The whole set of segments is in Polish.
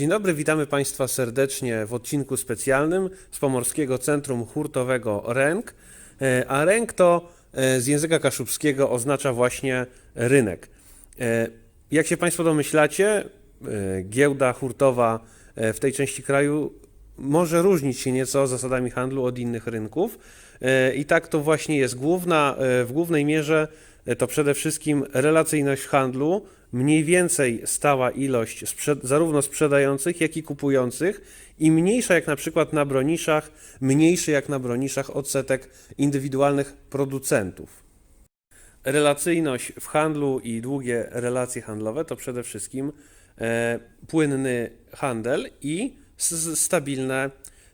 Dzień dobry, witamy Państwa serdecznie w odcinku specjalnym z Pomorskiego Centrum Hurtowego RENK. E, A RENK to e, z języka kaszubskiego oznacza właśnie rynek. E, Jak się Państwo domyślacie, giełda hurtowa w tej części kraju może różnić się nieco zasadami handlu od innych rynków. I tak to właśnie jest. Główna, w głównej mierze to przede wszystkim relacyjność handlu, mniej więcej stała ilość zarówno sprzedających, jak i kupujących i mniejsza jak na przykład na broniszach, mniejszy jak na broniszach odsetek indywidualnych producentów. Relacyjność w handlu i długie relacje handlowe to przede wszystkim e, płynny handel i stabilne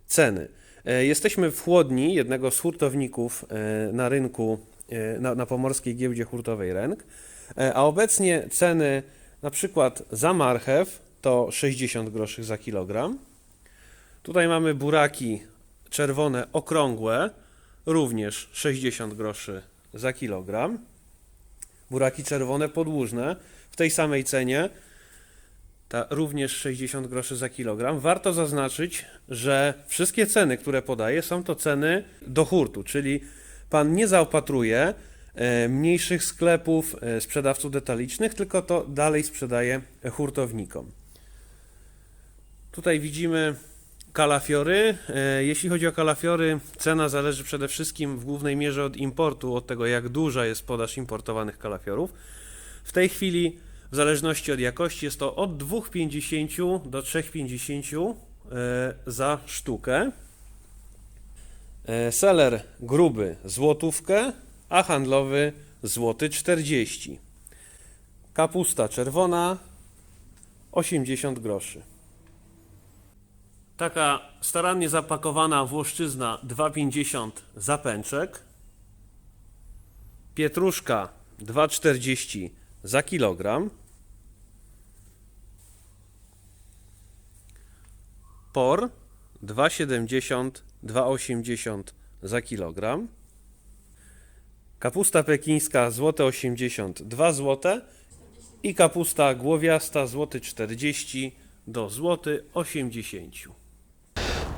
ceny. E, jesteśmy w chłodni jednego z hurtowników e, na rynku, e, na, na pomorskiej giełdzie hurtowej RENK, a obecnie ceny na przykład za marchew to 60 groszy za kilogram. Tutaj mamy buraki czerwone okrągłe, również 60 groszy za kilogram. Buraki czerwone podłużne w tej samej cenie, ta również 60 groszy za kilogram. Warto zaznaczyć, że wszystkie ceny, które podaję, są to ceny do hurtu, czyli pan nie zaopatruje e, mniejszych sklepów, e, sprzedawców detalicznych, tylko to dalej sprzedaje hurtownikom. Tutaj widzimy kalafiory. E, Jeśli chodzi o kalafiory, cena zależy przede wszystkim w głównej mierze od importu, od tego jak duża jest podaż importowanych kalafiorów. W tej chwili, w zależności od jakości, jest to od 2,50 do 3,50 e, za sztukę. E, Seler gruby złotówkę, a handlowy złoty 40. Kapusta czerwona 80 groszy. Taka starannie zapakowana włoszczyzna 2,50 za pęczek. Pietruszka 2,40 za kilogram. Por 2,70, 2,80 za kilogram. Kapusta pekińska złote 80, 2 złote i kapusta głowiasta złoty 40 do złoty 80.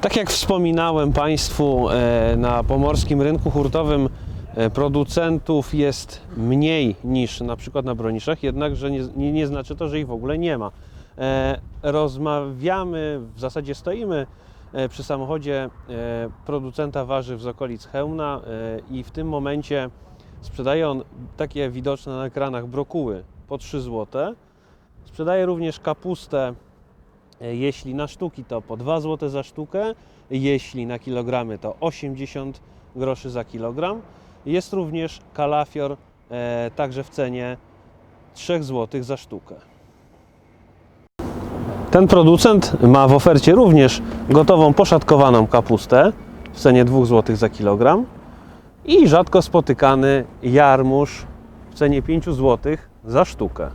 Tak jak wspominałem Państwu, e, na pomorskim rynku hurtowym e, producentów jest mniej niż na przykład na broniszach, jednakże nie, nie, nie znaczy to, że ich w ogóle nie ma. E, Rozmawiamy, w zasadzie stoimy przy samochodzie producenta warzyw z okolic Chełmna e, i w tym momencie sprzedaje on takie widoczne na ekranach brokuły po 3 zł. Sprzedaje również kapustę E, Jeśli na sztuki to po 2 zł za sztukę, jeśli na kilogramy to 80 groszy za kilogram. Jest również kalafior e, także w cenie 3 zł za sztukę. Ten producent ma w ofercie również gotową poszatkowaną kapustę w cenie 2 zł za kilogram i rzadko spotykany jarmuż w cenie 5 zł za sztukę.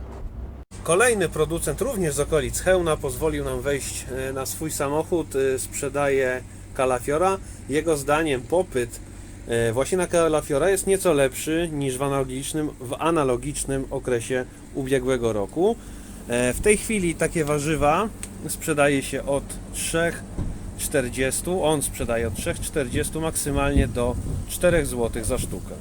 Kolejny producent, również z okolic Chełna, pozwolił nam wejść e, na swój samochód, e, sprzedaje kalafiora. Jego zdaniem popyt e, właśnie na kalafiora jest nieco lepszy niż w analogicznym, w analogicznym okresie ubiegłego roku. W tej chwili takie warzywa sprzedaje się od 3,40, on sprzedaje od 3,40 maksymalnie do 4 zł za sztukę.